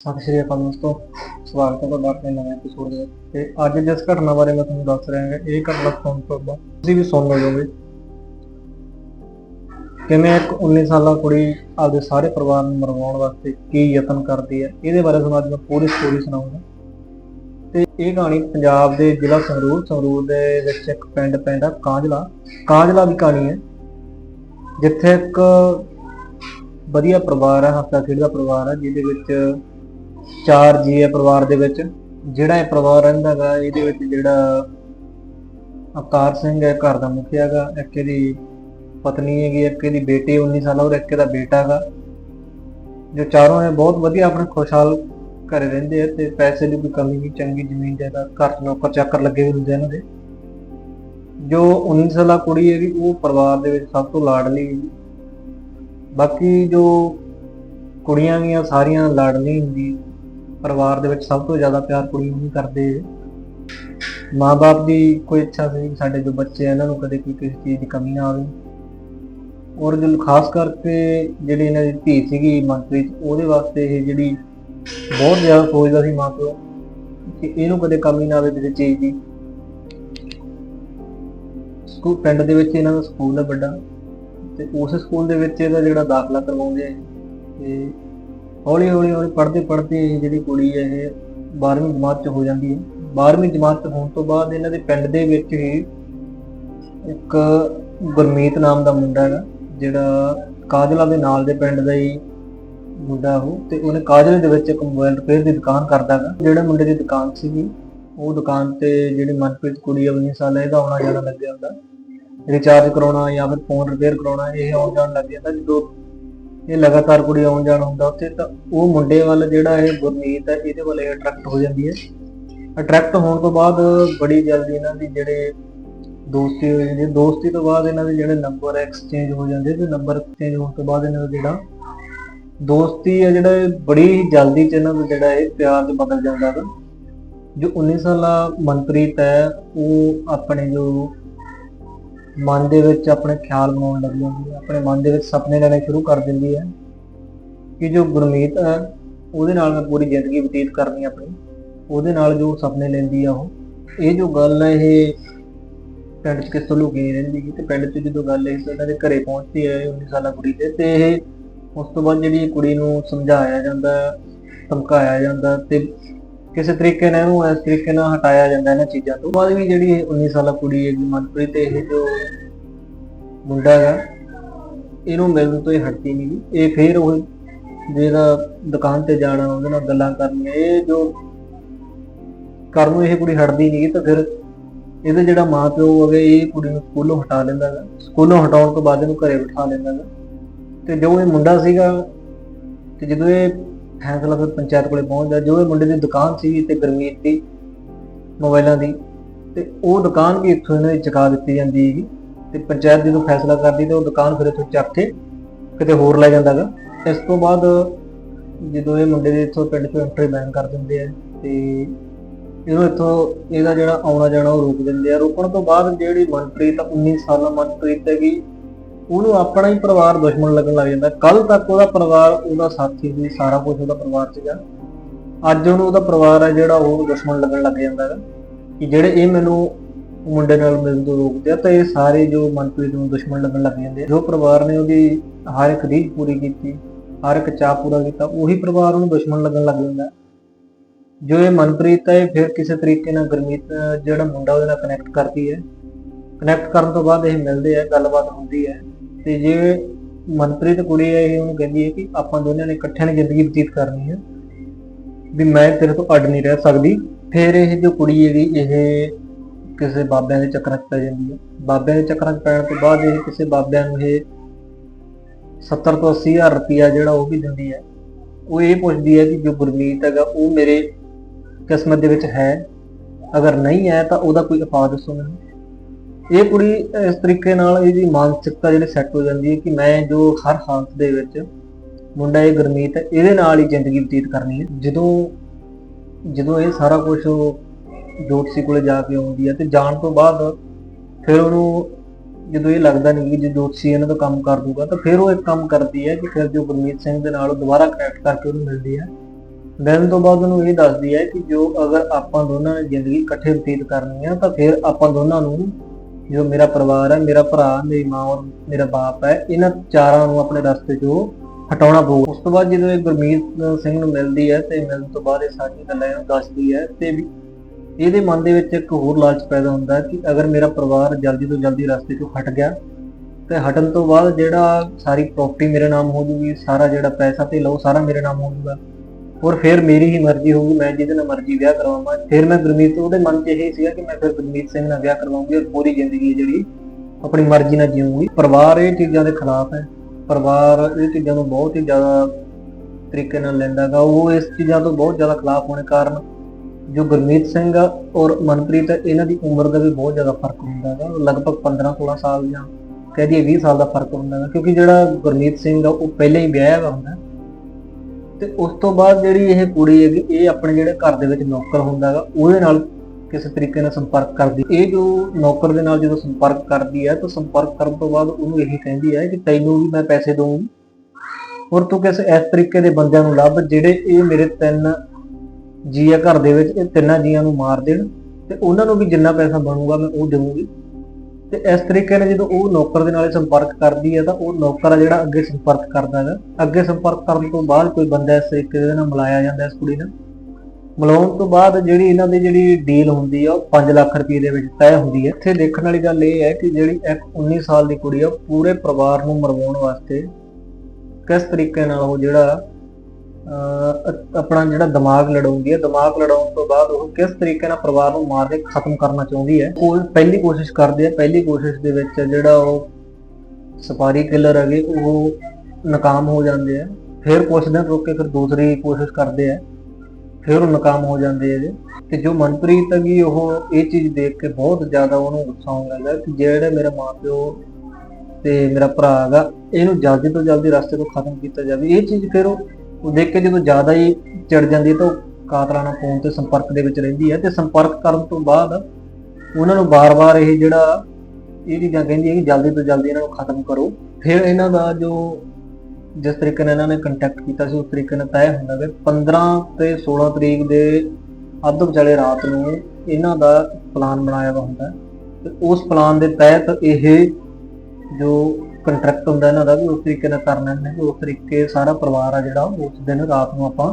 ਸਤਿ ਸ਼੍ਰੀ ਅਕਾਲ ਦੋਸਤੋ। ਸਵਾਗਤ ਹੈ ਤੁਹਾਡਾ ਆਪਣੇ ਨਵੇਂ ਐਪੀਸੋਡ ਦੇ ਵਿੱਚ। ਤੇ ਅੱਜ ਜਿਸ ਘਟਨਾ ਬਾਰੇ ਮੈਂ ਤੁਹਾਨੂੰ ਦੱਸ ਰਿਹਾ ਹਾਂ ਇਹ ਘਟਨਾ ਸੁਣ ਤੋਂ ਬਾਅਦ ਤੁਸੀਂ ਵੀ ਸੁਣ ਲਓਗੇ ਕਿਵੇਂ ਇੱਕ 19 ਸਾਲਾ ਕੁੜੀ ਆਪਦੇ ਸਾਰੇ ਪਰਿਵਾਰ ਨੂੰ ਮਰਵਾਉਣ ਵਾਸਤੇ ਕੀ ਯਤਨ ਕਰਦੀ ਹੈ, ਇਹਦੇ ਬਾਰੇ ਤੁਹਾਨੂੰ ਅੱਜ ਮੈਂ ਪੂਰੀ ਸਟੋਰੀ ਸੁਣਾਉਂਗਾ। ਤੇ ਇਹ ਕਹਾਣੀ ਪੰਜਾਬ ਦੇ ਜ਼ਿਲ੍ਹਾ ਸੰਗਰੂਰ ਸੰਗਰੂਰ ਦੇ ਵਿੱਚ ਇੱਕ ਪਿੰਡ ਪੈਂਦਾ ਕਾਂਜਲਾ। ਕਾਂਜਲਾ ਦੀ ਕਹਾਣੀ ਹੈ, ਜਿੱਥੇ ਇੱਕ ਵਧੀਆ ਪਰਿਵਾਰ ਹੈ, ਹੱਸਦਾ ਖੇਡਦਾ ਪਰਿਵਾਰ ਹੈ, ਜਿਹਦੇ ਵਿੱਚ ਚਾਰ ਜੀ ਹੈ ਪਰਿਵਾਰ ਦੇ ਵਿੱਚ। ਜਿਹੜਾ ਇਹ ਪਰਿਵਾਰ ਰਹਿੰਦਾ ਗਾ ਇਹਦੇ ਵਿੱਚ ਜਿਹੜਾ ਅਵਤਾਰ ਸਿੰਘ ਹੈ, ਘਰ ਦਾ ਮੁਖੀਆ ਹੈਗਾ। ਇੱਕ ਇਹਦੀ ਪਤਨੀ ਹੈਗੀ, ਇੱਕ ਇਹਦੀ ਬੇਟੀ 19 ਸਾਲ ਔਰ ਇੱਕ ਇਹਦਾ ਬੇਟਾ ਗਾ ਜੋ ਚਾਰੋਂ ਹੈ, ਬਹੁਤ ਵਧੀਆ ਆਪਣੇ ਖੁਸ਼ਹਾਲ ਘਰੇ ਰਹਿੰਦੇ ਆ ਤੇ ਪੈਸੇ ਦੀ ਕੋਈ ਕਮੀ ਨਹੀਂ, ਚੰਗੀ ਜ਼ਮੀਨ ਜਾਇਦਾਦ, ਘਰ 'ਚ ਨੌਕਰ ਚਾਕਰ ਲੱਗੇ ਹੋਏ ਹੁੰਦੇ ਇਹਨਾਂ ਦੇ। ਜੋ 19 ਸਾਲਾ ਕੁੜੀ ਹੈਗੀ, ਉਹ ਪਰਿਵਾਰ ਦੇ ਵਿੱਚ ਸਭ ਤੋਂ ਲਾਡਲੀ ਬਾਕੀ ਜੋ ਕੁੜੀਆਂ ਗੀਆਂ ਸਾਰੀਆਂ ਲਾਡਲੀ ਹੁੰਦੀ ਪਰਿਵਾਰ ਦੇ ਵਿੱਚ ਸਭ ਤੋਂ ਜ਼ਿਆਦਾ ਪਿਆਰ ਕੁੜੀ ਨੂੰ ਹੀ ਕਰਦੇ ਮਾਪੇ ਦੀ ਕੋਈ ਇੱਛਾ ਸੀ ਕਿ ਸਾਡੇ ਜੋ ਬੱਚੇ ਆ, ਇਹਨਾਂ ਨੂੰ ਕਦੇ ਕੋਈ ਕਿਸੇ ਚੀਜ਼ ਦੀ ਕਮੀ ਨਾ ਆਵੇ। ਔਰ ਜੋ ਖਾਸ ਕਰਕੇ ਜਿਹੜੀ ਇਹਨਾਂ ਦੀ ਧੀ ਸੀਗੀ ਮਨਪ੍ਰੀਤ, ਉਹਦੇ ਵਾਸਤੇ ਇਹ ਜਿਹੜੀ ਬਹੁਤ ਜ਼ਿਆਦਾ ਸੋਚਦਾ ਸੀ ਮਾਂ ਪਿਓ ਕਿ ਇਹਨੂੰ ਕਦੇ ਕਮੀ ਨਾ ਆਵੇ ਕਿਸੇ ਚੀਜ਼ ਦੀ। ਸਕੂਲ ਪਿੰਡ ਦੇ ਵਿੱਚ ਇਹਨਾਂ ਦਾ ਸਕੂਲ ਹੈ ਵੱਡਾ ਤੇ ਉਸ ਸਕੂਲ ਦੇ ਵਿੱਚ ਇਹਦਾ ਜਿਹੜਾ ਦਾਖਲਾ ਕਰਵਾਉਂਦੇ ਆ ਤੇ ਹੌਲੀ ਹੌਲੀ ਹੌਲੀ ਪੜ੍ਹਦੇ ਪੜ੍ਹਦੇ ਜਿਹੜੀ ਕੁੜੀ ਹੈ ਇਹ 12ਵੀਂ ਜਮਾਤ ਚ ਹੋ ਜਾਂਦੀ ਹੈ। 12ਵੀਂ ਜਮਾਤ ਚ ਹੋਣ ਤੋਂ ਬਾਅਦ ਇਹਨਾਂ ਦੇ ਪਿੰਡ ਦੇ ਵਿੱਚ ਹੀ ਇੱਕ ਗੁਰਮੀਤ ਨਾਮ ਦਾ ਮੁੰਡਾ ਹੈਗਾ, ਜਿਹੜਾ ਕਾਜਲਾ ਦੇ ਨਾਲ ਦੇ ਪਿੰਡ ਦਾ ਹੀ ਮੁੰਡਾ ਉਹ ਤੇ ਉਹਨੇ ਕਾਜਲੇ ਦੇ ਵਿੱਚ ਇੱਕ ਮੋਬਾਈਲ ਰਿਪੇਅਰ ਦੀ ਦੁਕਾਨ ਕਰਦਾ ਹੈਗਾ। ਜਿਹੜੇ ਮੁੰਡੇ ਦੀ ਦੁਕਾਨ ਸੀਗੀ, ਉਹ ਦੁਕਾਨ ਤੇ ਜਿਹੜੀ ਮਨਪ੍ਰੀਤ ਕੁੜੀ ਆ 19 ਸਾਲ ਇਹਦਾ ਆਉਣਾ ਜਾਣਾ ਲੱਗਿਆ ਹੁੰਦਾ ਰਿਚਾਰਜ ਕਰਾਉਣਾ ਜਾਂ ਫਿਰ ਫੋਨ ਰਿਪੇਅਰ ਕਰਾਉਣਾ, ਇਹ ਆਉਣ ਜਾਣ ਲੱਗ ਜਾਂਦਾ। ਜਦੋਂ ਇਹ ਲਗਾਤਾਰ ਕੁੜੀ ਆਉਣ ਜਾਣ ਹੁੰਦਾ ਉੱਥੇ, ਤਾਂ ਉਹ ਮੁੰਡੇ ਵੱਲ ਜਿਹੜਾ ਇਹ ਗੁਰਮੀਤ ਹੈ, ਇਹਦੇ ਵੱਲ ਇਹ ਅਟਰੈਕਟ ਹੋ ਜਾਂਦੀ ਹੈ। ਅਟਰੈਕਟ ਹੋਣ ਤੋਂ ਬਾਅਦ ਬੜੀ ਜਲਦੀ ਇਹਨਾਂ ਦੀ ਜਿਹੜੇ ਦੋਸਤੀ ਹੋ ਜਾਂਦੀ ਹੈ। ਦੋਸਤੀ ਤੋਂ ਬਾਅਦ ਇਹਨਾਂ ਦੇ ਜਿਹੜੇ ਨੰਬਰ ਐਕਸਚੇਂਜ ਹੋ ਜਾਂਦੇ ਤੇ ਨੰਬਰ ਐਕਸਚੇਂਜ ਹੋਣ ਤੋਂ ਬਾਅਦ ਇਹਨਾਂ ਦਾ ਜਿਹੜਾ ਦੋਸਤੀ ਹੈ, ਜਿਹੜਾ ਬੜੀ ਜਲਦੀ ਚ ਇਹਨਾਂ ਦਾ ਜਿਹੜਾ ਇਹ ਪਿਆਰ ਚ ਬਦਲ ਜਾਂਦਾ ਹੈ। ਜੋ 19 ਸਾਲਾ ਮਨਪ੍ਰੀਤ ਹੈ, ਉਹ ਆਪਣੇ ਜੋ ਮਨ ਦੇ ਵਿੱਚ ਆਪਣੇ ਖਿਆਲ ਬਣਾਉਣ ਲੱਗ ਜਾਂਦੀ ਹੈ ਆਪਣੇ ਮਨ ਦੇ ਵਿੱਚ ਸੁਪਨੇ ਲੈਣੇ ਸ਼ੁਰੂ ਕਰ ਦਿੰਦੀ ਹੈ ਕਿ ਜੋ ਗੁਰਮੀਤ ਹੈ, ਉਹਦੇ ਨਾਲ ਮੈਂ ਪੂਰੀ ਜ਼ਿੰਦਗੀ ਬਤੀਤ ਕਰਨੀ ਆਪਣੀ, ਉਹਦੇ ਨਾਲ ਜੋ ਸੁਪਨੇ ਲੈਂਦੀ ਆ ਉਹ। ਇਹ ਜੋ ਗੱਲ ਹੈ, ਇਹ ਪਿੰਡ 'ਚ ਕਿਸ ਤੋਂ ਲੁਕੀ ਰਹਿੰਦੀ ਗੀ ਤੇ ਪਿੰਡ 'ਚ ਜਦੋਂ ਗੱਲ ਇਹ ਇਹਨਾਂ ਦੇ ਘਰੇ ਪਹੁੰਚਦੀ ਹੈ 19 ਸਾਲਾ ਕੁੜੀ ਦੇ ਤੇ ਇਹ ਉਸ ਤੋਂ ਬਾਅਦ ਜਿਹੜੀ ਕੁੜੀ ਨੂੰ ਸਮਝਾਇਆ ਜਾਂਦਾ, ਧਮਕਾਇਆ ਜਾਂਦਾ ਤੇ ਕਿਸੇ ਤਰੀਕੇ ਨਾਲ ਇਹਨੂੰ, ਇਸ ਤਰੀਕੇ ਨਾਲ ਹਟਾਇਆ ਜਾਂਦਾ ਇਹਨਾਂ ਚੀਜ਼ਾਂ ਤੋਂ। ਬਾਅਦ ਵੀ ਜਿਹੜੀ ਇਹ 19 ਸਾਲਾ ਕੁੜੀ ਹੈਗੀ, ਮਨਪ੍ਰੀਤ, ਇਹ ਜੋ ਮੁੰਡਾ ਹੈਗਾ, ਇਹਨੂੰ ਮਿਲਣ ਤੋਂ ਇਹ ਹਟਦੀ ਨਹੀਂ ਇਹ ਫੇਰ ਉਹ ਜਿਹੜਾ ਦੁਕਾਨ ਤੇ ਜਾਣਾ, ਉਹਦੇ ਨਾਲ ਗੱਲਾਂ ਕਰਨੀਆਂ, ਇਹ ਜੋ ਕਰਨ ਨੂੰ ਇਹ ਕੁੜੀ ਹਟਦੀ ਨਹੀਂ ਗੀ, ਤਾਂ ਫਿਰ ਇਹਦਾ ਜਿਹੜਾ ਮਾਂ ਪਿਓ ਹੋਵੇ ਇਹ ਕੁੜੀ ਨੂੰ ਸਕੂਲੋਂ ਹਟਾ ਲੈਂਦਾ ਹੈਗਾ ਸਕੂਲੋਂ ਹਟਾਉਣ ਤੋਂ ਬਾਅਦ ਇਹਨੂੰ ਘਰੇ ਬਿਠਾ ਲੈਂਦਾ ਹੈਗਾ ਤੇ ਜੋ ਇਹ ਮੁੰਡਾ ਸੀਗਾ, ਤੇ ਜਦੋਂ ਇਹ ਫੈਸਲਾ ਫਿਰ ਪੰਚਾਇਤ ਕੋਲੇ ਪਹੁੰਚਦਾ ਜੋ ਇਹ ਮੁੰਡੇ ਦੀ ਦੁਕਾਨ ਸੀ ਤੇ ਗੁਰਮੀਤ ਦੀ ਮੋਬਾਈਲਾਂ ਦੀ ਤੇ ਉਹ ਦੁਕਾਨ ਵੀ ਇੱਥੋਂ ਇਹਨਾਂ ਦੀ ਚੁਕਾ ਦਿੱਤੀ ਜਾਂਦੀ ਹੈਗੀ ਤੇ ਪੰਚਾਇਤ ਜਦੋਂ ਫੈਸਲਾ ਕਰਦੀ ਤੇ ਉਹ ਦੁਕਾਨ ਫਿਰ ਇੱਥੋਂ ਚੱਕ ਕੇ ਕਿਤੇ ਹੋਰ ਲੈ ਜਾਂਦਾ ਹੈਗਾ ਇਸ ਤੋਂ ਬਾਅਦ ਜਦੋਂ ਇਹ ਮੁੰਡੇ ਦੇ ਇੱਥੋਂ ਪਿੰਡ ਤੋਂ ਐਂਟਰੀ ਬੈਨ ਕਰ ਦਿੰਦੇ ਆ ਤੇ ਇਹਨੂੰ ਇੱਥੋਂ ਇਹਦਾ ਜਿਹੜਾ ਆਉਣਾ ਜਾਣਾ ਉਹ ਰੋਕ ਦਿੰਦੇ ਆ। ਰੋਕਣ ਤੋਂ ਬਾਅਦ ਜਿਹੜੀ ਮਨਪ੍ਰੀਤ ਆ, 19 ਸਾਲਾਂ ਮਨਪ੍ਰੀਤ ਹੈਗੀ ਉਹਨੂੰ ਆਪਣਾ ਹੀ ਪਰਿਵਾਰ ਦੁਸ਼ਮਣ ਲੱਗਣ ਲੱਗ ਜਾਂਦਾ। ਕੱਲ ਤੱਕ ਉਹਦਾ ਪਰਿਵਾਰ, ਉਹਦਾ ਸਾਥੀ ਸੀ ਸਾਰਾ ਕੁਝ ਉਹਦਾ ਪਰਿਵਾਰ ਸੀਗਾ ਅੱਜ ਉਹਨੂੰ ਉਹਦਾ ਪਰਿਵਾਰ ਹੈ ਜਿਹੜਾ ਉਹ ਦੁਸ਼ਮਣ ਲੱਗਣ ਲੱਗ ਜਾਂਦਾ ਹੈ ਕਿ ਜਿਹੜੇ ਇਹ ਮੈਨੂੰ ਮੁੰਡੇ ਨਾਲ ਮਿਲਣ ਤੋਂ ਰੋਕਦੇ ਆ, ਤਾਂ ਇਹ ਸਾਰੇ ਜੋ ਮਨਪ੍ਰੀਤ ਨੂੰ ਦੁਸ਼ਮਣ ਲੱਗਣ ਲੱਗ ਜਾਂਦੇ ਜੋ ਪਰਿਵਾਰ ਨੇ ਉਹਦੀ ਹਰ ਇੱਕ ਰੀਝ ਪੂਰੀ ਕੀਤੀ, ਹਰ ਇੱਕ ਚਾਹ ਪੂਰਾ ਕੀਤਾ, ਉਹੀ ਪਰਿਵਾਰ ਉਹਨੂੰ ਦੁਸ਼ਮਣ ਲੱਗਣ ਲੱਗ ਜਾਂਦਾ ਜੋ ਇਹ ਮਨਪ੍ਰੀਤ ਹੈ ਇਹ ਫਿਰ ਕਿਸੇ ਤਰੀਕੇ ਨਾਲ ਗੁਰਮੀਤ, ਜਿਹੜਾ ਮੁੰਡਾ ਉਹਦੇ ਨਾਲ ਕਨੈਕਟ ਕਰਦੀ ਹੈ। ਕਨੈਕਟ ਕਰਨ ਤੋਂ ਬਾਅਦ ਇਹ ਮਿਲਦੇ ਆ, ਗੱਲਬਾਤ ਹੁੰਦੀ ਹੈ। ਤੇ ਜੇ ਮਨਪ੍ਰੀਤ ਕੁੜੀ ਹੈ ਇਹ ਉਹਨੂੰ ਕਹਿੰਦੀ ਹੈ ਕਿ ਆਪਾਂ ਦੋਨਾਂ ਨੇ ਇਕੱਠਿਆਂ ਨੇ ਜ਼ਿੰਦਗੀ ਬਤੀਤ ਕਰਨੀ ਹੈ, ਵੀ ਮੈਂ ਤੇਰੇ ਤੋਂ ਅੱਡ ਨਹੀਂ ਰਹਿ ਸਕਦੀ। ਫਿਰ ਇਹ ਜੋ ਕੁੜੀ ਹੈਗੀ, ਇਹ ਕਿਸੇ ਬਾਬਿਆਂ ਦੇ ਚੱਕਰਾਂ 'ਚ ਪੈ ਜਾਂਦੀ ਹੈ। ਬਾਬਿਆਂ ਦੇ ਚੱਕਰਾਂ 'ਚ ਪੈਣ ਤੋਂ ਬਾਅਦ ਇਹ ਕਿਸੇ ਬਾਬਿਆਂ ਨੂੰ ਇਹ 70 ਤੋਂ 80 ਹਜ਼ਾਰ ਰੁਪਇਆ ਜਿਹੜਾ ਉਹ ਵੀ ਦਿੰਦੀ ਹੈ, ਉਹ ਇਹ ਪੁੱਛਦੀ ਹੈ ਕਿ ਜੋ ਗੁਰਮੀਤ ਹੈਗਾ, ਉਹ ਮੇਰੇ ਕਿਸਮਤ ਦੇ ਵਿੱਚ ਹੈ। ਅਗਰ ਨਹੀਂ ਹੈ, ਤਾਂ ਉਹਦਾ ਕੋਈ ਉਪਾਅ ਦੱਸੋ ਮੈਨੂੰ। ਇਹ ਕੁੜੀ ਇਸ ਤਰੀਕੇ ਨਾਲ ਇਹਦੀ ਮਾਨਸਿਕਤਾ ਜਿਹੜੀ ਸੈੱਟ ਹੋ ਜਾਂਦੀ ਹੈ ਕਿ ਮੈਂ ਜੋ ਹਰ ਹਾਲਤ ਦੇ ਵਿੱਚ ਮੁੰਡਾ ਇਹ ਗੁਰਮੀਤ ਇਹਦੇ ਨਾਲ ਹੀ ਜ਼ਿੰਦਗੀ ਬਤੀਤ ਕਰਨੀ ਹੈ। ਜਦੋਂ ਜਦੋਂ ਇਹ ਸਾਰਾ ਕੁਝ ਜੋਤਸੀ ਕੋਲੇ ਜਾ ਕੇ ਆਉਂਦੀ ਹੈ ਤੇ ਜਾਣ ਤੋਂ ਬਾਅਦ ਫਿਰ ਉਹਨੂੰ ਜਦੋਂ ਇਹ ਲੱਗਦਾ ਨਹੀਂ ਕਿ ਜੇ ਜੋਤਸੀ ਇਹਨਾਂ ਦਾ ਕੰਮ ਕਰ ਦੂਗਾ ਤਾਂ ਫਿਰ ਉਹ ਇੱਕ ਕੰਮ ਕਰਦੀ ਹੈ ਕਿ ਫਿਰ ਜੋ ਗੁਰਮੀਤ ਸਿੰਘ ਦੇ ਨਾਲ ਦੁਬਾਰਾ ਕਨੈਕਟ ਕਰਕੇ ਉਹਨੂੰ ਮਿਲਦੀ ਹੈ। ਮਿਲਣ ਤੋਂ ਬਾਅਦ ਉਹਨੂੰ ਇਹ ਦੱਸਦੀ ਹੈ ਕਿ ਜੋ ਅਗਰ ਆਪਾਂ ਦੋਨਾਂ ਨੇ ਜ਼ਿੰਦਗੀ ਇਕੱਠੇ ਬਤੀਤ ਕਰਨੀ ਹੈ ਤਾਂ ਫਿਰ ਆਪਾਂ ਦੋਨਾਂ ਨੂੰ ਜੋ ਮੇਰਾ ਪਰਿਵਾਰ ਹੈ, ਮੇਰਾ ਭਰਾ, ਮੇਰੀ ਮਾਂ ਔਰ ਮੇਰਾ ਬਾਪ ਹੈ, ਇਹਨਾਂ ਚਾਰਾਂ ਨੂੰ ਆਪਣੇ ਰਸਤੇ 'ਚੋਂ ਹਟਾਉਣਾ ਪਊ। ਉਸ ਤੋਂ ਬਾਅਦ ਜਦੋਂ ਇਹ ਗੁਰਮੀਤ ਸਿੰਘ ਨੂੰ ਮਿਲਦੀ ਹੈ ਤੇ ਮਿਲਣ ਤੋਂ ਬਾਅਦ ਇਹ ਸਾਰੀ ਗੱਲਾਂ ਇਹਨੂੰ ਦੱਸਦੀ ਹੈ ਤੇ ਵੀ ਇਹਦੇ ਮਨ ਦੇ ਵਿੱਚ ਇੱਕ ਹੋਰ ਲਾਲਚ ਪੈਦਾ ਹੁੰਦਾ ਹੈ ਕਿ ਅਗਰ ਮੇਰਾ ਪਰਿਵਾਰ ਜਲਦੀ ਤੋਂ ਜਲਦੀ ਰਸਤੇ 'ਚੋਂ ਹਟ ਗਿਆ, ਤੇ ਹਟਣ ਤੋਂ ਬਾਅਦ ਜਿਹੜਾ ਸਾਰੀ ਪ੍ਰਾਪਰਟੀ ਮੇਰੇ ਨਾਮ ਹੋ ਜੂਗੀ, ਸਾਰਾ ਜਿਹੜਾ ਪੈਸਾ ਤੇ ਲਓ, ਸਾਰਾ ਮੇਰੇ ਨਾਮ ਹੋ ਜੂਗਾ। ਔਰ ਫਿਰ ਮੇਰੀ ਹੀ ਮਰਜ਼ੀ ਹੋਊਗੀ, ਮੈਂ ਜਿਹਦੇ ਨਾਲ ਮਰਜ਼ੀ ਵਿਆਹ ਕਰਵਾਵਾਂ। ਫਿਰ ਮੈਂ ਗੁਰਮੀਤ ਉਹਦੇ ਮਨ 'ਚ ਇਹ ਸੀਗਾ ਕਿ ਮੈਂ ਫਿਰ ਗੁਰਮੀਤ ਸਿੰਘ ਨਾਲ ਵਿਆਹ ਕਰਵਾਉਂਗੀ ਔਰ ਪੂਰੀ ਜ਼ਿੰਦਗੀ ਜਿਹੜੀ ਆਪਣੀ ਮਰਜ਼ੀ ਨਾਲ ਜੀਊਂਗੀ। ਪਰਿਵਾਰ ਇਹ ਚੀਜ਼ਾਂ ਦੇ ਖਿਲਾਫ ਹੈ। ਪਰਿਵਾਰ ਇਹ ਚੀਜ਼ਾਂ ਨੂੰ ਬਹੁਤ ਹੀ ਜ਼ਿਆਦਾ ਤਰੀਕੇ ਨਾਲ ਲੈਂਦਾਗਾ। ਉਹ ਇਸ ਚੀਜ਼ਾਂ ਤੋਂ ਬਹੁਤ ਜ਼ਿਆਦਾ ਖਿਲਾਫ ਹੋਣ ਕਾਰਨ ਜੋ ਗੁਰਮੀਤ ਸਿੰਘ ਔਰ ਮਨਪ੍ਰੀਤ ਇਹਨਾਂ ਦੀ ਉਮਰ ਦਾ ਵੀ ਬਹੁਤ ਜ਼ਿਆਦਾ ਫ਼ਰਕ ਹੁੰਦਾ ਹੈਗਾ ਲਗਭਗ 15 16 ਸਾਲ ਜਾਂ ਕਹਿ ਦਈਏ 20 ਸਾਲ ਦਾ ਫ਼ਰਕ ਹੁੰਦਾ ਹੈਗਾ ਕਿਉਂਕਿ ਜਿਹੜਾ ਗੁਰਮੀਤ ਸਿੰਘ ਆ, ਉਹ ਪਹਿਲਾਂ ਹੀ ਵਿਆਹਿਆ ਹੋਇਆ ਹੁੰਦਾ। ਤੇ ਉਸ ਤੋਂ ਬਾਅਦ ਜਿਹੜੀ ਇਹ ਕੁੜੀ ਹੈਗੀ, ਇਹ ਆਪਣੇ ਜਿਹੜੇ ਘਰ ਦੇ ਵਿੱਚ ਨੌਕਰ ਹੁੰਦਾ ਹੈਗਾ, ਉਹਦੇ ਨਾਲ ਕਿਸੇ ਤਰੀਕੇ ਨਾਲ ਸੰਪਰਕ ਕਰਦੀ। ਇਹ ਜੋ ਨੌਕਰ ਦੇ ਨਾਲ ਜਦੋਂ ਸੰਪਰਕ ਕਰਦੀ ਹੈ, ਤਾਂ ਸੰਪਰਕ ਕਰਨ ਤੋਂ ਬਾਅਦ ਉਹਨੂੰ ਇਹੀ ਕਹਿੰਦੀ ਹੈ ਕਿ ਤੈਨੂੰ ਵੀ ਮੈਂ ਪੈਸੇ ਦਊਂਗੀ। ਹੋਰ ਤੂੰ ਕਿਸੇ, ਇਸ ਤਰੀਕੇ ਦੇ ਬੰਦਿਆਂ ਨੂੰ ਲੱਭ, ਜਿਹੜੇ ਇਹ ਮੇਰੇ ਤਿੰਨ ਜੀ ਆ ਘਰ ਦੇ ਵਿੱਚ, ਇਹ ਤਿੰਨਾਂ ਜੀਆਂ ਨੂੰ ਮਾਰ ਦੇਣ, ਤੇ ਉਹਨਾਂ ਨੂੰ ਵੀ ਜਿੰਨਾ ਪੈਸਾ ਬਣੂਗਾ ਮੈਂ ਉਹ ਦੇਵਾਂਗੀ ਤੇ ਇਸ ਤਰੀਕੇ ਨਾਲ ਜਦੋਂ ਉਹ ਨੌਕਰ ਦੇ ਨਾਲ ਸੰਪਰਕ ਕਰਦੀ ਹੈ ਤਾਂ ਉਹ ਨੌਕਰ ਆ ਜਿਹੜਾ ਅੱਗੇ ਸੰਪਰਕ ਕਰਦਾ ਹੈਗਾ। ਅੱਗੇ ਸੰਪਰਕ ਕਰਨ ਤੋਂ ਬਾਅਦ ਕੋਈ ਬੰਦਾ ਇਸ ਤਰੀਕੇ ਨਾਲ ਮਿਲਾਇਆ ਜਾਂਦਾ ਇਸ ਕੁੜੀ ਨਾਲ ਮਿਲਾਉਣ ਤੋਂ ਬਾਅਦ ਜਿਹੜੀ ਇਹਨਾਂ ਦੀ ਜਿਹੜੀ ਡੀਲ ਹੁੰਦੀ ਆ, ਉਹ 5 ਲੱਖ ਰੁਪਏ ਦੇ ਵਿੱਚ ਤੈਅ ਹੁੰਦੀ ਹੈ। ਇੱਥੇ ਦੇਖਣ ਵਾਲੀ ਗੱਲ ਇਹ ਹੈ ਕਿ ਜਿਹੜੀ ਇੱਕ 19 ਸਾਲ ਦੀ ਕੁੜੀ ਆ, ਉਹ ਪੂਰੇ ਪਰਿਵਾਰ ਨੂੰ ਮਰਵਾਉਣ ਵਾਸਤੇ ਕਿਸ ਤਰੀਕੇ ਨਾਲ ਉਹ ਜਿਹੜਾ ਆਪਣਾ ਜਿਹੜਾ ਦਿਮਾਗ ਲੜਾਉਂਦੀ ਹੈ, ਦਿਮਾਗ ਲੜਾਉਣ ਤੋਂ ਬਾਅਦ ਉਹ ਕਿਸ ਤਰੀਕੇ ਨਾਲ ਪਰਿਵਾਰ ਨੂੰ ਮਾਰ ਕੇ ਖਤਮ ਕਰਨਾ ਚਾਹੁੰਦੀ ਹੈ, ਉਹ ਪਹਿਲੀ ਕੋਸ਼ਿਸ਼ ਕਰਦੇ ਆ ਪਹਿਲੀ ਕੋਸ਼ਿਸ਼ ਦੇ ਵਿੱਚ ਜਿਹੜਾ ਉਹ ਸਪਾਰੀ ਕਿਲਰ ਹੈਗੇ, ਉਹ ਨਾਕਾਮ ਹੋ ਜਾਂਦੇ ਆ, ਫਿਰ ਕੁਛ ਦਿਨ ਰੁਕ ਕੇ ਫਿਰ ਦੂਸਰੀ ਕੋਸ਼ਿਸ਼ ਕਰਦੇ ਆ, ਫਿਰ ਉਹ ਨਾਕਾਮ ਹੋ ਜਾਂਦੇ ਹੈਗੇ ਤੇ ਜੋ ਮਨਪ੍ਰੀਤ ਹੈਗੀ, ਉਹ ਇਹ ਚੀਜ਼ ਦੇਖ ਕੇ ਬਹੁਤ ਜ਼ਿਆਦਾ ਉਹਨੂੰ ਗੁੱਸਾ ਆਉਣ ਲੱਗਾ ਕਿ ਜਿਹੜਾ ਮੇਰਾ ਮਾਪਿਓ ਤੇ ਮੇਰਾ ਭਰਾ ਹੈਗਾ, ਇਹਨੂੰ ਜਲਦੀ ਤੋਂ ਜਲਦੀ ਰਸਤੇ ਤੋਂ ਖਤਮ ਕੀਤਾ ਜਾਵੇ। ਇਹ ਚੀਜ਼ ਫਿਰ ਉਹ ਉਹ ਦੇਖ ਕੇ ਜਦੋਂ ਜ਼ਿਆਦਾ ਹੀ ਚਿੜ ਜਾਂਦੀ ਹੈ ਤਾਂ ਉਹ ਕਾਤਲਾਂ ਫੋਨ ਤੇ ਸੰਪਰਕ ਦੇ ਵਿੱਚ ਰਹਿੰਦੀ ਹੈ ਤੇ ਸੰਪਰਕ ਕਰਨ ਤੋਂ ਬਾਅਦ ਉਹਨਾਂ ਨੂੰ ਬਾਰ-ਬਾਰ ਇਹ ਜਿਹੜਾ ਇਹ ਚੀਜ਼ਾਂ ਕਹਿੰਦੀ ਹੈ ਕਿ ਜਲਦੀ ਤੋਂ ਜਲਦੀ ਇਹਨਾਂ ਨੂੰ ਖਤਮ ਕਰੋ। ਫਿਰ ਇਹਨਾਂ ਦਾ ਜੋ ਜਿਸ ਤਰੀਕੇ ਨਾਲ ਇਹਨਾਂ ਨੇ ਕੰਟੈਕਟ ਕੀਤਾ ਸੀ, ਉਸ ਤਰੀਕੇ ਨਾਲ ਤੈਅ ਹੁੰਦਾ ਕਿ 15 ਤੇ 16 ਤਰੀਕ ਦੇ ਅੱਧ ਵਿਚਾਲੇ ਰਾਤ ਨੂੰ ਇਹਨਾਂ ਦਾ ਪਲਾਨ ਬਣਾਇਆ ਹੁੰਦਾ ਹੈ ਤੇ ਉਸ ਪਲਾਨ ਦੇ ਤਹਿਤ ਇਹ ਜੋ ਕੰਟਰੈਕਟ ਹੁੰਦਾ ਇਹਨਾਂ ਦਾ ਵੀ ਉਸ ਤਰੀਕੇ ਨਾਲ ਕਰਨਾ ਨੇ ਉਸ ਤਰੀਕੇ ਸਾਰਾ ਪਰਿਵਾਰ ਆ ਜਿਹੜਾ, ਉਸ ਦਿਨ ਰਾਤ ਨੂੰ ਆਪਾਂ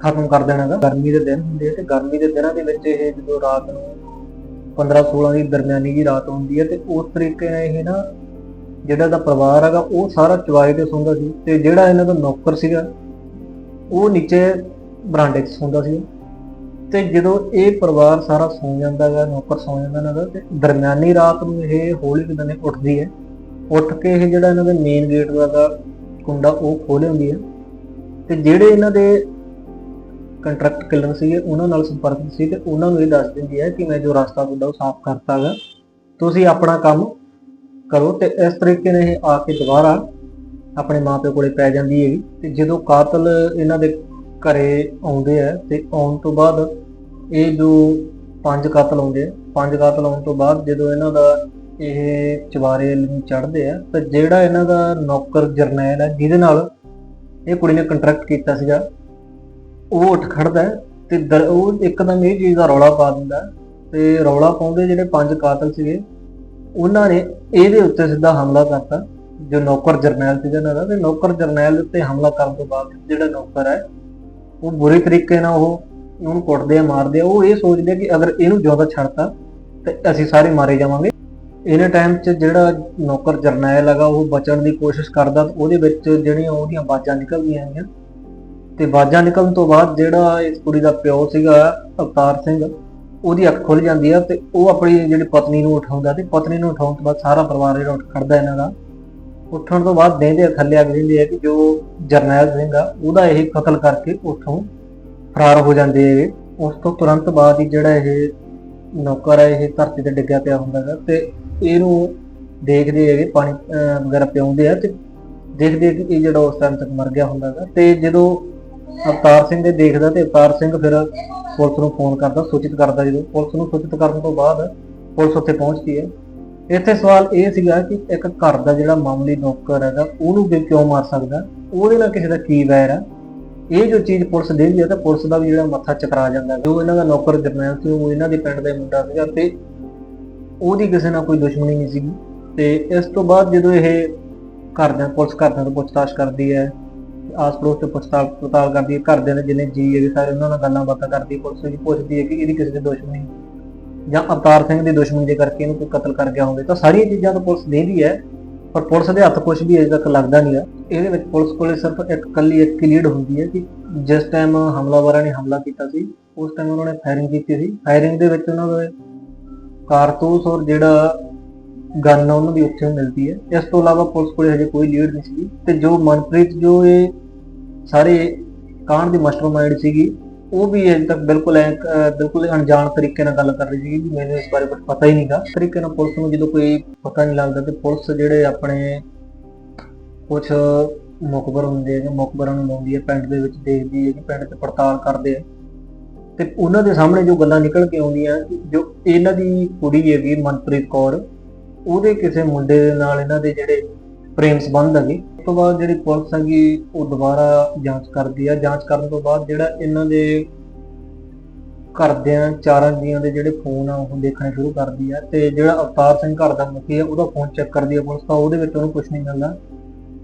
ਖਤਮ ਕਰ ਦੇਣਾ ਗਰਮੀ ਦੇ ਦਿਨ ਹੁੰਦੇ ਆ ਤੇ ਗਰਮੀ ਦੇ ਦਿਨਾਂ ਦੇ ਵਿੱਚ ਇਹ ਜਦੋਂ ਰਾਤ ਨੂੰ 15 16 ਦੀ ਦਰਮਿਆਨੀ ਦੀ ਰਾਤ ਹੁੰਦੀ ਹੈ ਤੇ ਉਸ ਤਰੀਕੇ ਨਾਲ ਇਹ ਨਾ ਜਿਹੜਾ ਦਾ ਪਰਿਵਾਰ ਹੈਗਾ, ਉਹ ਸਾਰਾ ਚਵਾਈ ਤੇ ਸੌਂਦਾ ਸੀ ਤੇ ਜਿਹੜਾ ਇਹਨਾਂ ਦਾ ਨੌਕਰ ਸੀਗਾ, ਉਹ ਨੀਚੇ ਬਰਾਂਡੇ 'ਚ ਸੌਂਦਾ ਸੀ। ਤੇ ਜਦੋਂ ਇਹ ਪਰਿਵਾਰ ਸਾਰਾ ਸੌਂ ਜਾਂਦਾ ਹੈਗਾ ਨੌਕਰ ਸੌਂ ਜਾਂਦਾ ਇਹਨਾਂ ਦਾ ਤੇ ਦਰਮਿਆਨੀ ਰਾਤ ਨੂੰ ਇਹ ਹੌਲੀ ਕਿਦਾਂ ਉੱਠਦੀ ਹੈ। ਉੱਠ ਕੇ ਇਹ ਜਿਹੜਾ ਇਹਨਾਂ ਦੇ ਮੇਨ ਗੇਟ ਦਾ ਗਾ ਕੁੰਡਾ ਉਹ ਖੋਲ੍ਹ ਹੁੰਦੀ ਹੈ। ਤੇ ਜਿਹੜੇ ਇਹਨਾਂ ਦੇ ਕੰਟਰੈਕਟ ਕਿਲਰ ਸੀਗੇ, ਉਹਨਾਂ ਨਾਲ ਸੰਪਰਕ ਸੀ ਤੇ ਉਹਨਾਂ ਨੂੰ ਇਹ ਦੱਸ ਦਿੰਦੀ ਹੈ ਕਿ ਮੈਂ ਜੋ ਰਸਤਾ ਤੁਹਾਡਾ ਉਹ ਸਾਫ਼ ਕਰਤਾ ਗਾ, ਤੁਸੀਂ ਆਪਣਾ ਕੰਮ ਕਰੋ ਤੇ ਇਸ ਤਰੀਕੇ ਨਾਲ ਇਹ ਆ ਕੇ ਦੁਬਾਰਾ ਆਪਣੇ ਮਾਪੇ ਕੋਲੇ ਪੈ ਜਾਂਦੀ ਹੈਗੀ। ਤੇ ਜਦੋਂ ਕਾਤਲ ਇਹਨਾਂ ਦੇ ਘਰੇ ਆਉਂਦੇ ਆ ਤੇ ਆਉਣ ਤੋਂ ਬਾਅਦ ਇਹ ਜੋ ਪੰਜ ਕਾਤਲ ਆਉਂਦੇ ਆ, ਪੰਜ ਕਾਤਲ ਆਉਣ ਤੋਂ ਬਾਅਦ ਜਦੋਂ ਇਹਨਾਂ ਦਾ ਇਹ ਚਵਾਰੇ ਨੂੰ ਚੜ੍ਹਦੇ ਆ, ਤਾਂ ਜਿਹੜਾ ਇਹਨਾਂ ਦਾ ਨੌਕਰ ਜਰਨੈਲ ਹੈ ਜਿਹਦੇ ਨਾਲ ਇਹ ਕੁੜੀ ਨੇ ਕੰਟਰੈਕਟ ਕੀਤਾ ਸੀਗਾ, ਉਹ ਉੱਠ ਖੜਦਾ ਹੈ ਤੇ ਦਰ- ਉਹ ਇੱਕਦਮ ਇਹ ਚੀਜ਼ ਦਾ ਰੌਲਾ ਪਾ ਦਿੰਦਾ ਹੈ ਤੇ ਰੌਲਾ ਪਾਉਂਦੇ ਜਿਹੜੇ ਪੰਜ ਕਾਤਲ ਸੀਗੇ, ਉਹਨਾਂ ਨੇ ਇਹਦੇ ਉੱਤੇ ਸਿੱਧਾ ਹਮਲਾ ਕਰਤਾ, ਜੋ ਨੌਕਰ ਜਰਨੈਲ ਸੀਗਾ ਇਹਨਾਂ ਦਾ, ਤੇ ਨੌਕਰ ਜਰਨੈਲ ਉੱਤੇ ਹਮਲਾ ਕਰਨ ਤੋਂ ਬਾਅਦ ਜਿਹੜਾ ਨੌਕਰ ਹੈ, ਉਹ ਬੁਰੇ ਤਰੀਕੇ ਨਾਲ ਉਹ ਉਹਨੂੰ ਕੁੱਟਦੇ ਆ, ਮਾਰਦੇ ਆ, ਉਹ ਇਹ ਸੋਚਦੇ ਆ ਕਿ ਅਗਰ ਇਹਨੂੰ ਜਿਉਂਦਾ ਛੱਡਤਾ, ਤੇ ਅਸੀਂ ਸਾਰੇ ਮਾਰੇ ਜਾਵਾਂਗੇ। ਇਹਨੇ ਟਾਈਮ 'ਚ ਜਿਹੜਾ ਨੌਕਰ ਜਰਨੈਲ ਹੈਗਾ, ਉਹ ਬਚਣ ਦੀ ਕੋਸ਼ਿਸ਼ ਕਰਦਾ ਤੇ ਉਹਦੇ ਵਿੱਚ ਜਿਹੜੀਆਂ ਉਹਦੀਆਂ ਬਾਜਾਂ ਨਿਕਲਦੀਆਂ ਹੈਗੀਆਂ। ਤੇ ਬਾਜਾਂ ਨਿਕਲਣ ਤੋਂ ਬਾਅਦ ਜਿਹੜਾ ਇਸ ਕੁੜੀ ਦਾ ਪਿਓ ਸੀਗਾ, ਅਵਤਾਰ ਸਿੰਘ, ਉਹਦੀ ਅੱਖ ਖੁੱਲ ਜਾਂਦੀ ਆ ਤੇ ਉਹ ਆਪਣੀ ਜਿਹੜੀ ਪਤਨੀ ਨੂੰ ਉਠਾਉਂਦਾ ਤੇ ਪਤਨੀ ਨੂੰ ਉਠਾਉਣ ਤੋਂ ਬਾਅਦ ਸਾਰਾ ਪਰਿਵਾਰ ਜਿਹੜਾ ਉੱਠ ਖੜਦਾ ਇਹਨਾਂ ਦਾ। ਉੱਠਣ ਤੋਂ ਬਾਅਦ ਦੇਂਦੇ ਥੱਲੇ ਆ ਕਹਿੰਦੇ ਆ ਕਿ ਜੋ ਜਰਨੈਲ ਸਿੰਘ ਆ, ਉਹਦਾ ਇਹ ਕਤਲ ਕਰਕੇ ਉੱਥੋਂ ਫਰਾਰ ਹੋ ਜਾਂਦੇ ਹੈਗੇ। ਉਸ ਤੋਂ ਤੁਰੰਤ ਬਾਅਦ ਹੀ ਜਿਹੜਾ ਇਹ ਨੌਕਰ ਹੈ ਇਹ ਧਰਤੀ ਤੇ ਡਿੱਗਿਆ ਪਿਆ ਹੁੰਦਾ ਹੈਗਾ ਤੇ ਇਹਨੂੰ ਦੇਖਦੇ ਹੈਗੇ ਪਾਣੀ ਅਹ, ਵਗੈਰਾ ਪਿਆਉਂਦੇ ਆ ਤੇ ਦੇਖਦੇ ਕਿ ਇਹ ਜਿਹੜਾ ਉਸ ਟਾਈਮ ਤੱਕ ਮਰ ਗਿਆ ਹੁੰਦਾ ਹੈਗਾ ਤੇ ਜਦੋਂ ਅਵਤਾਰ ਸਿੰਘ ਦੇ ਦੇਖਦਾ ਤੇ ਅਵਤਾਰ ਸਿੰਘ ਫਿਰ ਪੁਲਿਸ ਨੂੰ ਫੋਨ ਕਰਦਾ ਸੂਚਿਤ ਕਰਦਾ ਜਦੋਂ। ਪੁਲਿਸ ਨੂੰ ਸੂਚਿਤ ਕਰਨ ਤੋਂ ਬਾਅਦ ਪੁਲਿਸ ਉੱਥੇ ਪਹੁੰਚਦੀ ਹੈ। ਇੱਥੇ ਸਵਾਲ ਇਹ ਸੀਗਾ ਕਿ ਇੱਕ ਘਰ ਦਾ ਜਿਹੜਾ ਮਾਮੂਲੀ ਨੌਕਰ ਹੈਗਾ ਉਹਨੂੰ ਵੀ ਕਿਉਂ ਮਾਰ ਸਕਦਾ? ਉਹਦੇ ਨਾਲ ਕਿਸੇ ਦਾ ਕੀ ਵੈਰ ਹੈ ਇਹ ਜੋ ਚੀਜ਼ ਪੁਲਿਸ ਦੇਂਦੀ ਹੈ ਤਾਂ ਪੁਲਿਸ ਦਾ ਵੀ ਜਿਹੜਾ ਮੱਥਾ ਚਕਰਾ ਜਾਂਦਾ ਜੋ ਇਹਨਾਂ ਦਾ ਨੌਕਰ ਜਰਨੈਲ ਸੀ ਉਹ ਇਹਨਾਂ ਦੇ ਪਿੰਡ ਦਾ ਮੁੰਡਾ ਸੀਗਾ ਤੇ ਉਹਦੀ ਕਿਸੇ ਨਾਲ ਕੋਈ ਦੁਸ਼ਮਣੀ ਨਹੀਂ ਸੀਗੀ। ਤੇ ਇਸ ਤੋਂ ਬਾਅਦ ਜਦੋਂ ਇਹ ਘਰਦਿਆਂ ਪੁਲਿਸ ਘਰਦਿਆਂ ਤੋਂ ਪੁੱਛਤਾਛ ਕਰਦੀ ਹੈ ਆਸ ਪੜੋਸ ਤੋਂ ਪੁੱਛਤਾਛ ਕਰਦੀ ਹੈ, ਘਰਦਿਆਂ ਦੇ ਜਿੰਨੇ ਜੀ ਹੈਗੇ ਸਾਰੇ ਉਹਨਾਂ ਨਾਲ ਗੱਲਾਂ ਬਾਤਾਂ ਕਰਦੀ ਹੈ, ਪੁਲਿਸ ਵੀ ਪੁੱਛਦੀ ਹੈ ਕਿ ਇਹਦੀ ਕਿਸੇ ਦੀ ਦੁਸ਼ਮਣੀ ਜਾਂ ਅਵਤਾਰ ਸਿੰਘ ਦੀ ਦੁਸ਼ਮਣੀ ਦੇ ਕਰਕੇ ਇਹਨੂੰ ਕੋਈ ਕਤਲ ਕਰ ਗਿਆ ਹੋਵੇ ਤਾਂ ਸਾਰੀਆਂ ਚੀਜ਼ਾਂ ਤਾਂ ਪੁਲਿਸ ਦੇਂਦੀ ਹੈ, ਪਰ ਪੁਲਿਸ ਦੇ ਹੱਥ ਕੁਝ ਵੀ ਅਜੇ ਤੱਕ ਲੱਗਦਾ ਨਹੀਂ ਹੈ। ਇਹਦੇ ਵਿੱਚ ਪੁਲਿਸ ਕੋਲੇ ਸਿਰਫ ਇੱਕ ਕੱਲੀ ਇੱਕ ਹੀ ਲੀਡ ਹੁੰਦੀ ਹੈ ਕਿ ਜਿਸ ਟਾਈਮ ਹਮਲਾਵਰਾਂ ਨੇ ਹਮਲਾ ਕੀਤਾ ਸੀ, ਉਸ ਟਾਈਮ ਉਹਨਾਂ ਨੇ ਫਾਇਰਿੰਗ ਕੀਤੀ ਸੀ। ਫਾਇਰਿੰਗ ਦੇ ਵਿੱਚ ਉਹਨਾਂ ਦੇ ਕਾਰਤੂਸ ਔਰ ਜਿਹੜਾ ਗਨ ਉਹਨਾਂ ਦੀ ਉੱਥੇ ਮਿਲਦੀ ਹੈ। ਇਸ ਤੋਂ ਇਲਾਵਾ ਪੁਲਿਸ ਕੋਲ ਹਜੇ ਕੋਈ ਲੀਡ ਨਹੀਂ ਸੀ ਤੇ ਜੋ ਮਨਪ੍ਰੀਤ, ਜੋ ਇਹ ਸਾਰੇ ਕਾਂਡ ਦੀ ਮਾਸਟਰਮਾਈਂਡ ਸੀਗੀ, ਉਹ ਵੀ ਅਜੇ ਤੱਕ ਬਿਲਕੁਲ ਐ ਬਿਲਕੁਲ ਅਣਜਾਣ ਤਰੀਕੇ ਨਾਲ ਗੱਲ ਕਰ ਰਹੀ ਸੀਗੀ, ਵੀ ਮੈਨੂੰ ਇਸ ਬਾਰੇ ਕੁਝ ਪਤਾ ਹੀ ਨਹੀਂਗਾ। ਤਰੀਕੇ ਨਾਲ ਪੁਲਿਸ ਨੂੰ ਜਦੋਂ ਕੋਈ ਪਤਾ ਨਹੀਂ ਲੱਗਦਾ ਤੇ ਪੁਲਿਸ ਜਿਹੜੇ ਆਪਣੇ ਕੁਝ ਮੁਖਬਰ ਹੁੰਦੇ ਆ ਜਾਂ ਮੁਖਬਰਾਂ ਨੂੰ ਲਾਉਂਦੀ ਹੈ ਪਿੰਡ ਦੇ ਵਿੱਚ ਦੇਖਦੀ ਹੈ ਕਿ ਪਿੰਡ ਤੇ ਪੜਤਾਲ ਕਰਦੇ ਆ ਤੇ ਉਹਨਾਂ ਦੇ ਸਾਹਮਣੇ ਜੋ ਗੱਲਾਂ ਨਿਕਲ ਕੇ ਆਉਂਦੀਆਂ, ਜੋ ਇਹਨਾਂ ਦੀ ਕੁੜੀ ਹੈਗੀ ਮਨਪ੍ਰੀਤ ਕੌਰ, ਉਹਦੇ ਕਿਸੇ ਮੁੰਡੇ ਦੇ ਨਾਲ ਇਹਨਾਂ ਦੇ ਜਿਹੜੇ ਪ੍ਰੇਮ ਸੰਬੰਧ ਹੈਗੇ, ਉਸ ਤੋਂ ਬਾਅਦ ਜਿਹੜੀ ਪੁਲਿਸ ਹੈਗੀ, ਉਹ ਦੁਬਾਰਾ ਜਾਂਚ ਕਰਦੀ ਆ। ਜਾਂਚ ਕਰਨ ਤੋਂ ਬਾਅਦ ਜਿਹੜਾ ਇਹਨਾਂ ਦੇ ਘਰਦਿਆਂ, ਚਾਰਾਂ ਜੀਆਂ ਦੇ ਜਿਹੜੇ ਫੋਨ ਆ, ਉਹ ਦੇਖਣੇ ਸ਼ੁਰੂ ਕਰਦੀ ਆ ਤੇ ਜਿਹੜਾ ਅਵਤਾਰ ਸਿੰਘ ਘਰ ਦਾ ਮੁਖੀ ਆ, ਉਹਦਾ ਫੋਨ ਚੈੱਕ ਕਰਦੀ ਆ ਪੁਲਿਸ ਤਾਂ, ਉਹਦੇ ਵਿੱਚ ਉਹਨੂੰ ਕੁਝ ਨਹੀਂ ਮਿਲਦਾ।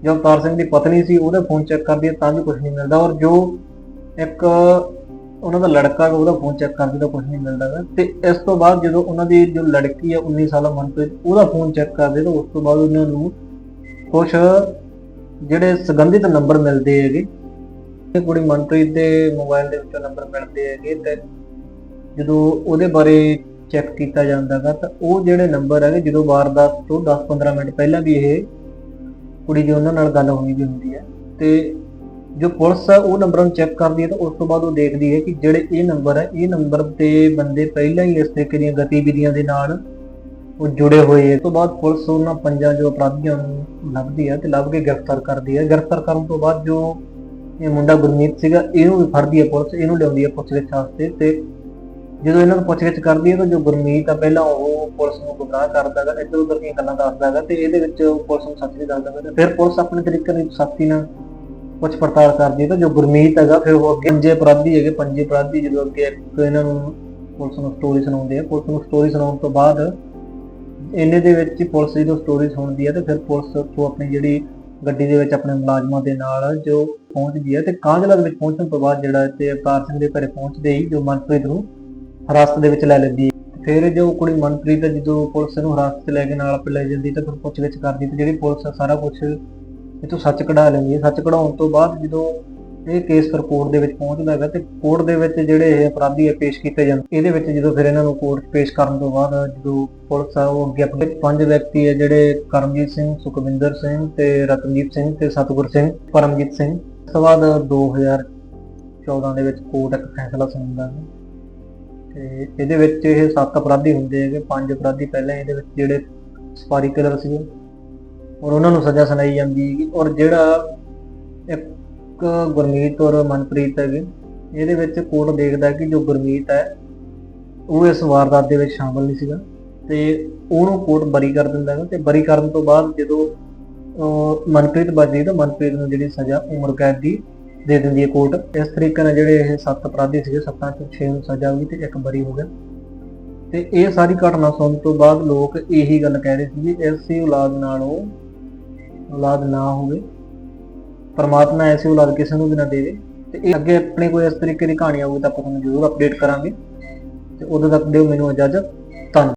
ਜੋ ਅਵਤਾਰ ਸਿੰਘ ਦੀ ਪਤਨੀ ਸੀ, ਉਹਦਾ ਫੋਨ ਚੈੱਕ ਕਰਦੀ ਆ, ਤਾਂ ਵੀ ਕੁਝ ਨਹੀਂ ਮਿਲਦਾ। ਔਰ ਜੋ ਇੱਕ ਉਹਨਾਂ ਦਾ ਲੜਕਾ ਉਹਦਾ ਫੋਨ ਚੈੱਕ ਕਰਦੇ ਤਾਂ ਕੁਝ ਨਹੀਂ ਮਿਲਦਾ ਗਾ। ਤੇ ਇਸ ਤੋਂ ਬਾਅਦ ਜਦੋਂ ਉਹਨਾਂ ਦੀ ਜੋ ਲੜਕੀ ਆ 19 ਸਾਲਾ ਮਨਪ੍ਰੀਤ, ਉਹਦਾ ਫੋਨ ਚੈੱਕ ਕਰਦੇ ਤਾਂ ਉਸ ਤੋਂ ਬਾਅਦ ਉਹਨਾਂ ਨੂੰ ਕੁਝ ਜਿਹੜੇ ਸੁਗੰਧਿਤ ਨੰਬਰ ਮਿਲਦੇ ਹੈਗੇ, ਇਹ ਕੁੜੀ ਮਨਪ੍ਰੀਤ ਦੇ ਮੋਬਾਈਲ ਦੇ ਵਿੱਚੋਂ ਨੰਬਰ ਮਿਲਦੇ ਹੈਗੇ ਤੇ ਜਦੋਂ ਉਹਦੇ ਬਾਰੇ ਚੈੱਕ ਕੀਤਾ ਜਾਂਦਾਗਾ ਤਾਂ ਉਹ ਜਿਹੜੇ ਨੰਬਰ ਹੈਗੇ, ਜਦੋਂ ਵਾਰਦਾਤ ਤੋਂ 10-15 ਮਿੰਟ ਪਹਿਲਾਂ ਵੀ ਇਹ ਕੁੜੀ ਦੀ ਉਹਨਾਂ ਨਾਲ ਗੱਲ ਹੋਈ ਵੀ ਹੁੰਦੀ ਹੈ। ਤੇ ਜੋ ਪੁਲਿਸ ਆ, ਉਹ ਨੰਬਰਾਂ ਨੂੰ ਚੈੱਕ ਕਰਦੀ ਹੈ ਤਾਂ ਉਸ ਤੋਂ ਬਾਅਦ ਉਹ ਦੇਖਦੀ ਹੈ ਕਿ ਜਿਹੜੇ ਇਹ ਨੰਬਰ ਹੈ ਇਹ ਨੰਬਰ ਤੇ ਬੰਦੇ ਪਹਿਲਾਂ ਹੀ ਇਸ ਤਰੀਕੇ ਦੀਆਂ ਗਤੀਵਿਧੀਆਂ ਦੇ ਨਾਲ ਉਹ ਜੁੜੇ ਹੋਏ ਹੈ ਤੋਂ ਬਾਅਦ ਪੁਲਿਸ ਉਹਨਾਂ ਪੰਜਾਂ ਜੋ ਅਪਰਾਧੀਆਂ ਨੂੰ ਲੱਭਦੀ ਹੈ ਤੇ ਲੱਭ ਕੇ ਗ੍ਰਿਫਤਾਰ ਕਰਦੀ ਹੈ ਗ੍ਰਿਫਤਾਰ ਕਰਨ ਤੋਂ ਬਾਅਦ ਜੋ ਇਹ ਮੁੰਡਾ ਗੁਰਮੀਤ ਸੀਗਾ, ਇਹਨੂੰ ਵੀ ਫੜਦੀ ਹੈ ਪੁਲਿਸ, ਇਹਨੂੰ ਲਿਆਉਂਦੀ ਹੈ ਪੁੱਛਗਿੱਛ ਵਾਸਤੇ ਤੇ ਜਦੋਂ ਇਹਨਾਂ ਨੂੰ ਪੁੱਛਗਿੱਛ ਕਰਦੀ ਹੈ ਤਾਂ ਜੋ ਗੁਰਮੀਤ ਆ, ਪਹਿਲਾਂ ਉਹ ਪੁਲਿਸ ਨੂੰ ਗੁੰਮਰਾਹ ਕਰਦਾ ਹੈਗਾ ਇੱਧਰ ਉੱਧਰ ਦੀਆਂ ਗੱਲਾਂ ਦੱਸਦਾ ਹੈਗਾ ਤੇ ਇਹਦੇ ਵਿੱਚ ਪੁਲਿਸ ਨੂੰ ਸੱਚ ਵੀ ਦੱਸਦਾ ਹੈਗਾ ਫਿਰ ਪੁਲਿਸ ਆਪਣੇ ਤਰੀਕੇ ਨਾਲ ਸਖਤੀ ਨਾਲ ਪੁੱਛ ਪੜਤਾਲ ਕਰਦੀ ਹੈ ਤਾਂ ਜੋ ਗੁਰਮੀਤ ਹੈਗਾ, ਫਿਰ ਉਹ ਅੱਗੇ ਪੰਜੇ ਅਪਰਾਧੀ ਹੈਗੇ, ਪੰਜੇ ਅਪਰਾਧੀ ਜਦੋਂ ਅੱਗੇ ਇਹਨਾਂ ਨੂੰ ਪੁਲਿਸ ਨੂੰ ਸਟੋਰੀ ਸੁਣਾਉਂਦੇ ਆ ਪੁਲਿਸ ਨੂੰ ਸਟੋਰੀ ਸੁਣਾਉਣ ਤੋਂ ਬਾਅਦ ਇੰਨੇ ਦੇ ਵਿੱਚ ਪੁਲਿਸ ਜਦੋਂ ਸਟੋਰੀ ਸੁਣਦੀ ਹੈ ਤੇ ਫਿਰ ਪੁਲਿਸ ਉੱਥੋਂ ਆਪਣੀ ਜਿਹੜੀ ਗੱਡੀ ਦੇ ਵਿੱਚ ਆਪਣੇ ਮੁਲਾਜ਼ਮਾਂ ਦੇ ਨਾਲ ਜੋ ਪਹੁੰਚਦੀ ਹੈ ਤੇ ਕਾਂਜਲਾ ਦੇ ਵਿੱਚ ਪਹੁੰਚਣ ਤੋਂ ਬਾਅਦ ਜਿਹੜਾ ਤੇ ਅਵਤਾਰ ਸਿੰਘ ਦੇ ਘਰੇ ਪਹੁੰਚਦੇ ਹੀ ਜੋ ਮਨਪ੍ਰੀਤ ਨੂੰ ਹਿਰਾਸਤ ਦੇ ਵਿੱਚ ਲੈ ਲੈਂਦੀ ਫਿਰ ਜੋ ਕੁੜੀ ਮਨਪ੍ਰੀਤ ਹੈ, ਜਦੋਂ ਪੁਲਿਸ ਨੂੰ ਹਿਰਾਸਤ 'ਚ ਲੈ ਕੇ ਨਾਲ ਆਪੇ ਲੈ ਜਾਂਦੀ ਤਾਂ ਫਿਰ ਪੁੱਛਗਿੱਛ ਕਰਦੀ ਤੇ ਜਿਹੜੀ ਪੁਲਿਸ ਸਾਰਾ ਕੁਝ ਇਹ ਤੋਂ ਸੱਚ ਕਢਾ ਲੈਂਦੀ ਹੈ, ਸੱਚ ਕਢਾਉਣ ਤੋਂ ਬਾਅਦ ਜਦੋਂ ਇਹ ਕੇਸ ਫਿਰ ਕੋਰਟ ਦੇ ਵਿੱਚ ਪਹੁੰਚਦਾ ਹੈਗਾ ਤੇ ਕੋਰਟ ਦੇ ਵਿੱਚ ਜਿਹੜੇ ਇਹ ਅਪਰਾਧੀ ਹੈ ਪੇਸ਼ ਕੀਤੇ ਜਾਂਦੇ ਇਹਦੇ ਵਿੱਚ ਜਦੋਂ ਫਿਰ ਇਹਨਾਂ ਨੂੰ ਕੋਰਟ ਪੇਸ਼ ਕਰਨ ਤੋਂ ਬਾਅਦ ਜਦੋਂ ਪੁਲਿਸ ਆ, ਉਹ ਅੱਗੇ ਆਪਣੇ ਪੰਜ ਵਿਅਕਤੀ ਹੈ ਜਿਹੜੇ ਕਰਮਜੀਤ ਸਿੰਘ, ਸੁਖਵਿੰਦਰ ਸਿੰਘ ਤੇ ਰਤਨਜੀਤ ਸਿੰਘ ਤੇ ਸਤਗੁਰ ਸਿੰਘ, ਪਰਮਜੀਤ ਸਿੰਘ। ਇਸ ਤੋਂ ਬਾਅਦ 2014 ਦੇ ਵਿੱਚ ਕੋਰਟ ਇੱਕ ਫੈਸਲਾ ਸੁਣਾਉਂਦਾ ਹੈ ਤੇ ਇਹਦੇ ਵਿੱਚ ਇਹ ਸੱਤ ਅਪਰਾਧੀ ਹੁੰਦੇ ਹੈਗੇ, ਪੰਜ ਅਪਰਾਧੀ ਪਹਿਲਾਂ ਇਹਦੇ ਵਿੱਚ ਜਿਹੜੇ ਸਫਾਰੀ ਕਿਲਰ ਸੀਗੇ ਔਰ ਉਹਨਾਂ ਨੂੰ ਸਜ਼ਾ ਸੁਣਾਈ ਜਾਂਦੀ ਹੈਗੀ। ਔਰ ਜਿਹੜਾ ਇੱਕ ਗੁਰਮੀਤ ਔਰ ਮਨਪ੍ਰੀਤ ਹੈਗੇ ਇਹਦੇ ਵਿੱਚ ਕੋਰਟ ਦੇਖਦਾ ਕਿ ਜੋ ਗੁਰਮੀਤ ਹੈ ਉਹ ਇਸ ਵਾਰਦਾਤ ਦੇ ਵਿੱਚ ਸ਼ਾਮਲ ਨਹੀਂ ਸੀਗਾ ਤੇ ਉਹਨੂੰ ਕੋਰਟ ਬਰੀ ਕਰ ਦਿੰਦਾ ਹੈ ਤੇ ਬਰੀ ਕਰਨ ਤੋਂ ਬਾਅਦ ਜਦੋਂ ਅਹ, ਮਨਪ੍ਰੀਤ ਬਚਦੀ ਤਾਂ ਮਨਪ੍ਰੀਤ ਨੂੰ ਜਿਹੜੀ ਸਜ਼ਾ ਉਮਰ ਕੈਦ ਦੀ ਦੇ ਦਿੰਦੀ ਹੈ ਕੋਰਟ। ਇਸ ਤਰੀਕੇ ਨਾਲ ਜਿਹੜੇ ਇਹ ਸੱਤ ਅਪਰਾਧੀ ਸੀਗੇ ਸੱਤਾਂ ਚੋਂ 6 ਨੂੰ ਸਜ਼ਾ ਹੋਈ ਤੇ ਇੱਕ ਬਰੀ ਹੋ ਗਿਆ। ਤੇ ਇਹ ਸਾਰੀ ਘਟਨਾ ਸੁਣਨ ਤੋਂ ਬਾਅਦ ਲੋਕ ਇਹੀ ਗੱਲ ਕਹਿ ਰਹੇ ਸੀ ਕਿ ਐਸੀ ਔਲਾਦ ਨਾਲੋਂ ਔਲਾਦ ਨਾ ਹੋਵੇ। ਪਰਮਾਤਮਾ ਐਸੀ ਔਲਾਦ ਕਿਸੇ ਨੂੰ ਵੀ ਨਾ ਦੇਵੇ। ਤੇ ਇਹ ਅੱਗੇ ਆਪਣੇ ਕੋਈ ਇਸ ਤਰੀਕੇ ਦੀ ਕਹਾਣੀ ਆਊਗੀ ਤਾਂ ਆਪਾਂ ਤੁਹਾਨੂੰ ਜ਼ਰੂਰ ਅਪਡੇਟ ਕਰਾਂਗੇ। ਤੇ ਉਦੋਂ ਤੱਕ ਦਿਓ ਮੈਨੂੰ ਇਜਾਜ਼ਤ।